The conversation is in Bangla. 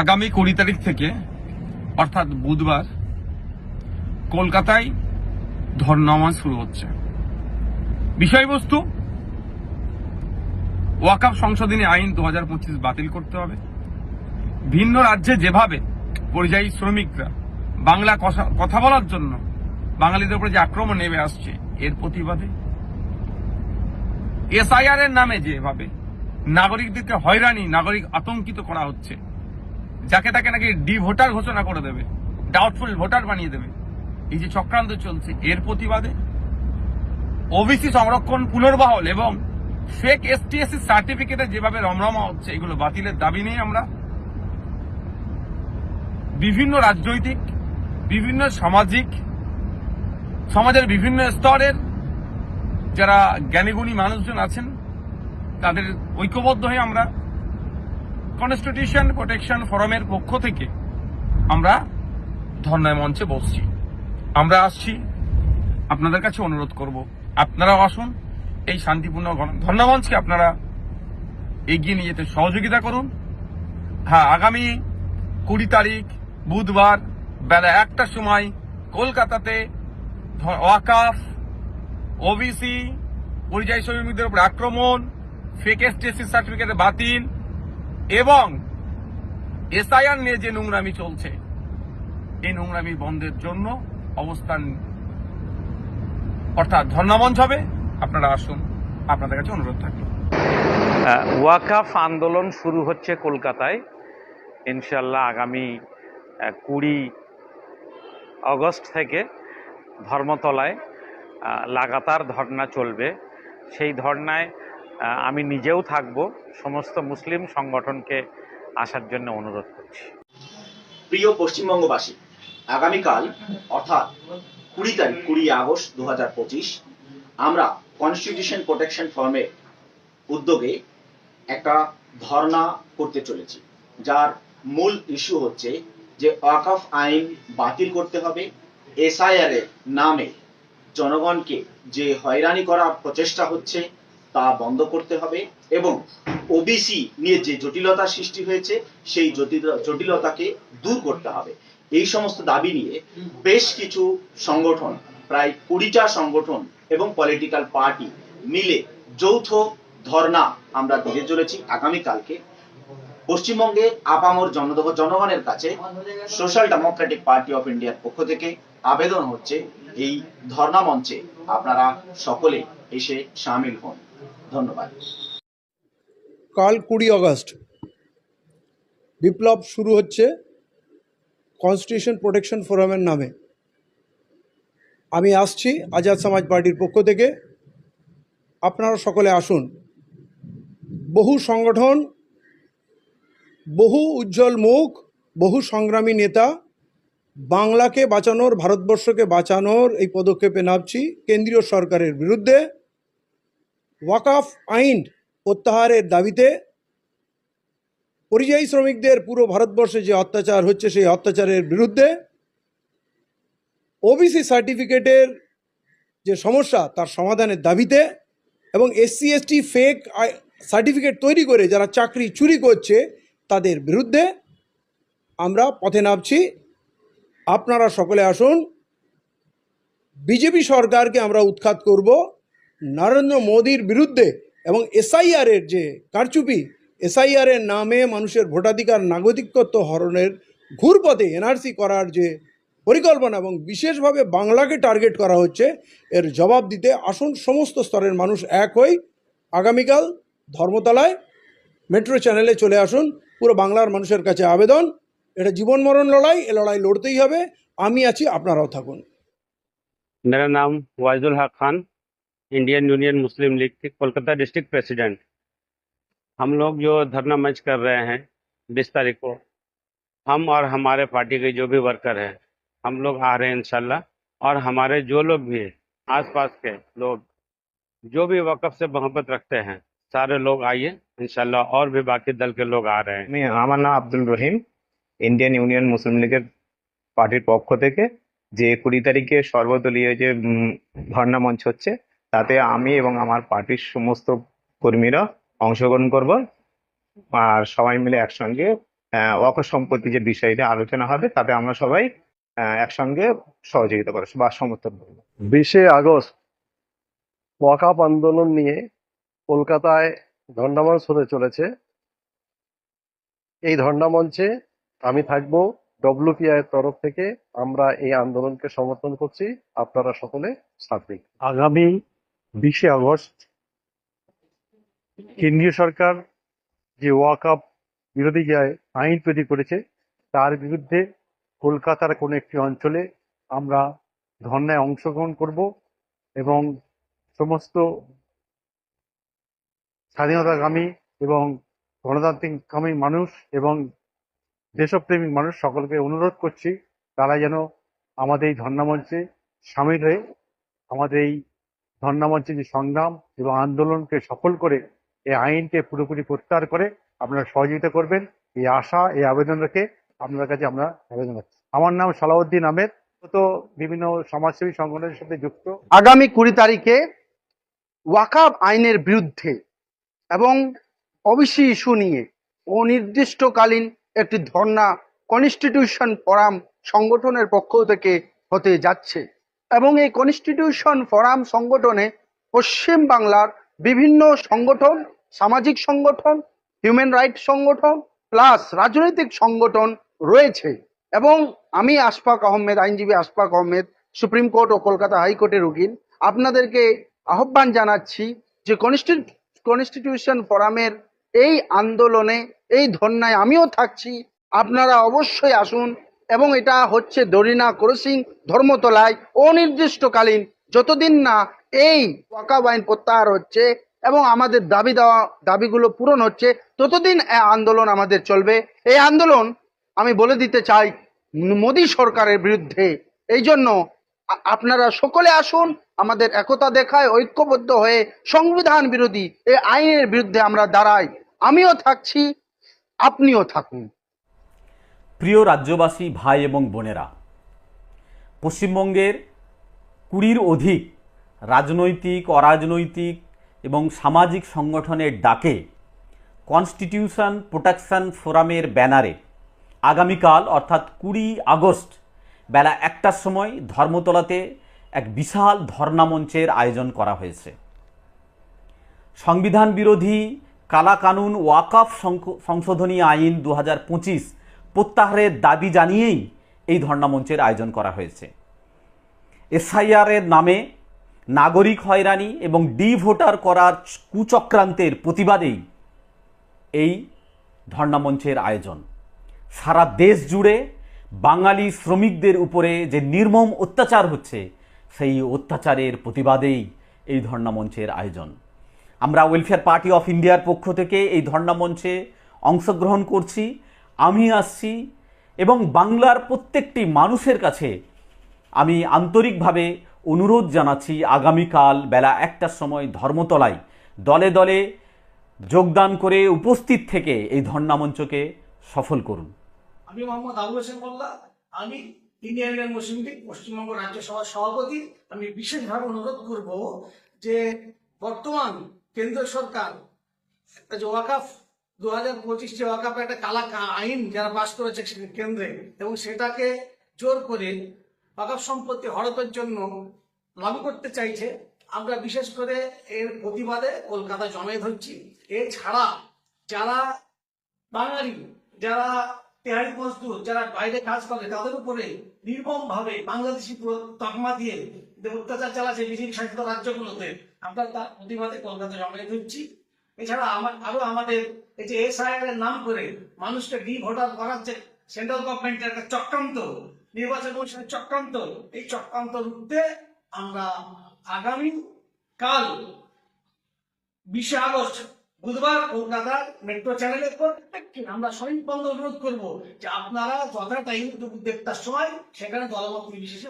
আগামী কুড়ি তারিখ থেকে, অর্থাৎ বুধবার, কলকাতায় ধর্নামাজ শুরু হচ্ছে। বিষয়বস্তু ওয়াকাফ সংশোধনী আইন দু হাজার পঁচিশ বাতিল করতে হবে। ভিন্ন রাজ্যে যেভাবে পরিযায়ী শ্রমিকরা বাংলা কথা বলার জন্য বাঙালিদের উপরে যে আক্রমণ নেমে আসছে, এর প্রতিবাদে। এসআইআর এর নামে যেভাবে নাগরিকদেরকে হয়রানি, নাগরিক আতঙ্কিত করা হচ্ছে যাকে তাকে নাকি ডি ভোটার ঘোষণা করে দেবে ডাউটফুল ভোটার বানিয়ে দেবে। এই যে চক্রান্ত চলছে, এর প্রতিবাদে ওবিসি সংরক্ষণ পুনর্বহাল এবং ফেক এসটিএসসি সার্টিফিকেটে যেভাবে রমরমা হচ্ছে, এগুলো বাতিলের দাবি নিয়ে আমরা। বিভিন্ন রাজনৈতিক, বিভিন্ন সামাজিক, সমাজের বিভিন্ন স্তরের যারা জ্ঞানীগুণী মানুষজন আছেন, তাদের ঐক্যবদ্ধ হয়ে আমরা কনস্টিটিউশন প্রোটেকশন ফোরামের পক্ষ থেকে আমরা ধর্নায় মঞ্চে বসছি। আমরা আসছি। আপনাদের কাছে অনুরোধ করব। আপনারাও আসুন। এই শান্তিপূর্ণ ধর্নামঞ্চকে আপনারা এগিয়ে নিয়ে যেতে সহযোগিতা করুন। হ্যাঁ আগামী কুড়ি তারিখ বুধবার বেলা একটার সময় কলকাতাতে ওয়াকাফ, ওবিসি, পরিযায়ী শ্রমিকদের উপর আক্রমণ ফেক এসটিএসসি সার্টিফিকেট বাতিল এবং এসআইআর নিয়ে যে নোংরামি চলছে, এই নোংরামি বন্ধের জন্য অবস্থান, অর্থাৎ ধর্ণামঞ্চ হবে। আপনারা আসুন, আপনাদের কাছে অনুরোধ থাকবে ওয়াকাফ আন্দোলন শুরু হচ্ছে কলকাতায়। ইনশাল্লাহ আগামী কুড়ি অগস্ট থেকে ধর্মতলায় লাগাতার ধর্না চলবে। সেই ধর্নায় আমি নিজেও থাকব। সমস্ত মুসলিম সংগঠনকে আসার জন্য অনুরোধ করছি। প্রিয় পশ্চিমবঙ্গবাসী, আগামীকাল, অর্থাৎ কুড়ি তারিখ, কুড়ি আগস্ট দু হাজার পঁচিশ, আমরা কনস্টিটিউশন প্রোটেকশন ফর্মের উদ্যোগে একটা ধর্ণা করতে চলেছি। যার মূল ইস্যু হচ্ছে যে ওয়াকফ আইন বাতিল করতে হবে। এসআইআর এর নামে জনগণকে যে হয়রানি করার প্রচেষ্টা হচ্ছে তা বন্ধ করতে হবে এবং ওবিসি নিয়ে যে জটিলতা সৃষ্টি হয়েছে, সেই জটিলতাকে দূর করতে হবে। এই সমস্ত দাবি নিয়ে বেশ কিছু সংগঠন, প্রায় কুড়িটা সংগঠন এবং পলিটিক্যাল পার্টি মিলে যৌথ ধর্ণা আমরা দিতে চলেছি আগামীকালকে। পশ্চিমবঙ্গে আপামর জন- জনগণের কাছে সোশ্যাল ডেমোক্রেটিক পার্টি অফ ইন্ডিয়ার পক্ষ থেকে আবেদন হচ্ছে, এই ধর্ণা মঞ্চে আপনারা সকলে এসে সামিল হন। ধন্যবাদ। কাল কুড়ি অগস্ট, বিপ্লব শুরু হচ্ছে কনস্টিটিউশন প্রোটেকশন ফোরামের নামে। আমি আসছি আজাদ সমাজ পার্টির পক্ষ থেকে। আপনারা সকলে আসুন। বহু সংগঠন, বহু উজ্জ্বল মুখ, বহু সংগ্রামী নেতা, বাংলাকে বাঁচানোর, ভারতবর্ষকে বাঁচানোর এই পদক্ষেপে নামছি। কেন্দ্রীয় সরকারের বিরুদ্ধে ওয়াকাফ আইন প্রত্যাহারের দাবিতে পরিযায়ী শ্রমিকদের পুরো ভারতবর্ষে যে অত্যাচার হচ্ছে, সেই অত্যাচারের বিরুদ্ধে ওবিসি সার্টিফিকেটের যে সমস্যা, তার সমাধানের দাবিতে এবং এসসি এসটি ফেক সার্টিফিকেট তৈরি করে যারা চাকরি চুরি করছে, তাদের বিরুদ্ধে আমরা পথে নামছি। আপনারা সকলে আসুন। বিজেপি সরকারকে আমরা উৎখাত করব। নরেন্দ্র মোদীর বিরুদ্ধে এবং এসআইআরের যে কারচুপি, এসআইআরের নামে মানুষের ভোটাধিকার, নাগরিকত্ব হরণের ঘুরপথে এনআরসি করার যে পরিকল্পনা এবং বিশেষভাবে বাংলাকে টার্গেট করা হচ্ছে, এর জবাব দিতে আসুন সমস্ত স্তরের মানুষ এক হই। আগামীকাল ধর্মতলায় মেট্রো চ্যানেলে চলে আসুন। পুরো বাংলার মানুষের কাছে আবেদন, এটা জীবন মরণ লড়াই, এ লড়াই লড়তেই হবে। আমি আছি, আপনারাও থাকুন। নাম Waizul Haque Khan. Indian Union Muslim League के कोलकाता डिस्ट्रिक्ट प्रेसिडेंट हम लोग जो धरना मंच कर रहे हैं बीस तारीख को हम और हमारे पार्टी के जो भी वर्कर हैं हम लोग आ रहे हैं इंशाल्लाह और हमारे जो लोग भी हैं आसपास के लोग जो भी वक़्फ़ से मोहब्बत रखते हैं सारे लोग आइए इंशाल्लाह और भी बाकी दल के लोग आ रहे हैं আমি আমার নাম Abdul Rahim Indian Union Muslim লীগের পার্টির পক্ষ থেকে যে কুড়ি তারিখে সর্বদলীয় যে উম, ধর্ণা মঞ্চ হচ্ছে তাতে আমি এবং আমার পার্টির সমস্ত কর্মীরা অংশগ্রহণ করব আর সবাই মিলে একসঙ্গে অকস্মাৎ সম্পত্তি যে বিষয়টা আলোচনা হবে তাতে আমরা সবাই একসঙ্গে সহযোগিতা করব বা সমর্থন করব। বিশে আগস্ট ওয়াকাপ আন্দোলন নিয়ে কলকাতায় ধর্ণামঞ্চ হতে চলেছে। এই ধর্ণামঞ্চে আমি থাকব ডব্লিউপিআই এর তরফ থেকে। আমরা এই আন্দোলনকে সমর্থন করছি। আপনারা সকলে সাথ আগামী বিশে আগস্ট, কেন্দ্রীয় সরকার যে ওয়াকআপ বিরোধী যে আইন তৈরি করেছে, তার বিরুদ্ধে কলকাতার কোনো একটি অঞ্চলে আমরা ধর্নায় অংশগ্রহণ করব এবং সমস্ত স্বাধীনতাকামী এবং গণতান্ত্রিককামী মানুষ এবং দেশপ্রেমিক মানুষ সকলকে অনুরোধ করছি, তারা যেন আমাদের এই ধর্নামঞ্চে সামিল হয়ে আমাদের এই ধর্নামঞ্চে যে সংগ্রাম এবং আন্দোলনকে সফল করে এই আইনকে পুরোপুরি প্রত্যাহার করে আপনারা সহযোগিতা করবেন। এই আশা, এই আবেদন রেখে আপনার কাছে আমরা আবেদন রাখছি। আমার নাম সালাউদ্দিন আহমেদ। তো বিভিন্ন সমাজসেবী সংগঠনের সাথে যুক্ত। আগামী কুড়ি তারিখে ওয়াকাব আইনের বিরুদ্ধে এবং ওবিসি ইস্যু নিয়ে অনির্দিষ্টকালীন একটি ধর্ণা কনস্টিটিউশন ফোরাম সংগঠনের পক্ষ থেকে হতে যাচ্ছে। এবং এই কনস্টিটিউশন ফোরাম সংগঠনে পশ্চিম বাংলার বিভিন্ন সংগঠন, সামাজিক সংগঠন হিউম্যান রাইট সংগঠন প্লাস রাজনৈতিক সংগঠন রয়েছে। এবং আমি আশফাক আহমেদ, আইনজীবী আশফাক আহমেদ, সুপ্রিম কোর্ট ও কলকাতা হাইকোর্টের উকিল। আপনাদেরকে আহ্বান জানাচ্ছি যে কনস্টিটিউশন ফোরামের এই আন্দোলনে, এই ধর্নায় আমিও থাকছি। আপনারা অবশ্যই আসুন এবং এটা হচ্ছে দরিনা ক্রসিং ধর্মতলায় অনির্দিষ্টকালীন, যতদিন না এই ওয়াকাব আইন প্রত্যাহার হচ্ছে এবং আমাদের দাবি দেওয়া, দাবিগুলো পূরণ হচ্ছে, ততদিন আন্দোলন আমাদের চলবে। এই আন্দোলন, আমি বলে দিতে চাই, মোদী সরকারের বিরুদ্ধে। এই জন্য আপনারা সকলে আসুন, আমাদের একতা দেখায়, ঐক্যবদ্ধ হয়ে সংবিধান বিরোধী এই আইনের বিরুদ্ধে আমরা দাঁড়াই। আমিও থাকছি, আপনিও থাকুন। প্রিয় রাজ্যবাসী, ভাই এবং বোনেরা, পশ্চিমবঙ্গের কুড়ির অধিক রাজনৈতিক, অরাজনৈতিক এবং সামাজিক সংগঠনের ডাকে কনস্টিটিউশন প্রোটেকশন ফোরামের ব্যানারে আগামীকাল, অর্থাৎ কুড়ি আগস্ট, বেলা একটার সময় ধর্মতলাতে এক বিশাল ধর্নামঞ্চের আয়োজন করা হয়েছে। সংবিধান বিরোধী কালাকানুন ওয়াকাফ সংশোধনী আইন দু হাজার পঁচিশ প্রত্যাহারের দাবি জানিয়েই এই ধর্নামঞ্চের আয়োজন করা হয়েছে। এসআইআরের নামে নাগরিক হয়রানি এবং ডি ভোটার করার কুচক্রান্তের প্রতিবাদেই এই ধর্নামঞ্চের আয়োজন। সারা দেশ জুড়ে বাঙালি শ্রমিকদের উপরে যে নির্মম অত্যাচার হচ্ছে, সেই অত্যাচারের প্রতিবাদেই এই ধর্নামঞ্চের আয়োজন। আমরা ওয়েলফেয়ার পার্টি অফ ইন্ডিয়ার পক্ষ থেকে এই ধর্নামঞ্চে অংশগ্রহণ করছি। আমি আসছি এবং বাংলার প্রত্যেকটি মানুষের কাছে আমি আন্তরিকভাবে অনুরোধ জানাচ্ছি আগামীকাল বেলা একটার সময় ধর্মতলায় দলে দলে যোগদান করে উপস্থিত থেকে এই ধর্নামঞ্চকে সফল করুন। আমি মোহাম্মদ আবুল হোসেন মোল্লা। আমি Indian Indian Muslim League, Paschimbanga রাজ্য সভার সভাপতি। আমি বিশেষভাবে অনুরোধ করব যে বর্তমান কেন্দ্র সরকার, একটা যে ওয়াকাফ দু হাজার পঁচিশ যে ওয়াকাফ একটা কালা আইন যারা পাশ করেছে কেন্দ্রে, এবং সেটাকে জোর করে ওয়াকাফ সম্পত্তি হড়পের জন্য লাগু করতে চাইছে। আমরা বিশেষ করে এর প্রতিবাদে কলকাতা জমায়েত ধরছি। এছাড়া যারা বাঙালি, যারা তেহারি মজদুর, যারা বাইরে কাজ করে, তাদের উপরে নির্মম ভাবে বাংলাদেশি তকমা দিয়ে অত্যাচার চালাচ্ছে বিজেপি শাসিত রাজ্যগুলোতে, আমরা তার প্রতিবাদে কলকাতা জমায়েত হচ্ছি এছাড়া আমার আরও আমাদের এই যে এসআইআর এর নাম করে মানুষকে ডি ভোটার করাচ্ছে সেন্ট্রাল গভর্নমেন্টের একটা চক্রান্ত, নির্বাচন কমিশনের চক্রান্ত, এই চক্রান্ত রুখতে আমরা আগামী কাল বিশে আগস্ট বুধবার কলকাতার মেট্রো চ্যানেলের পর আমরা সবাই বন্ধ অনুরোধ করব যে আপনারা যথা টাইম দেড়টার সময় সেখানে দলমত নির্বিশেষে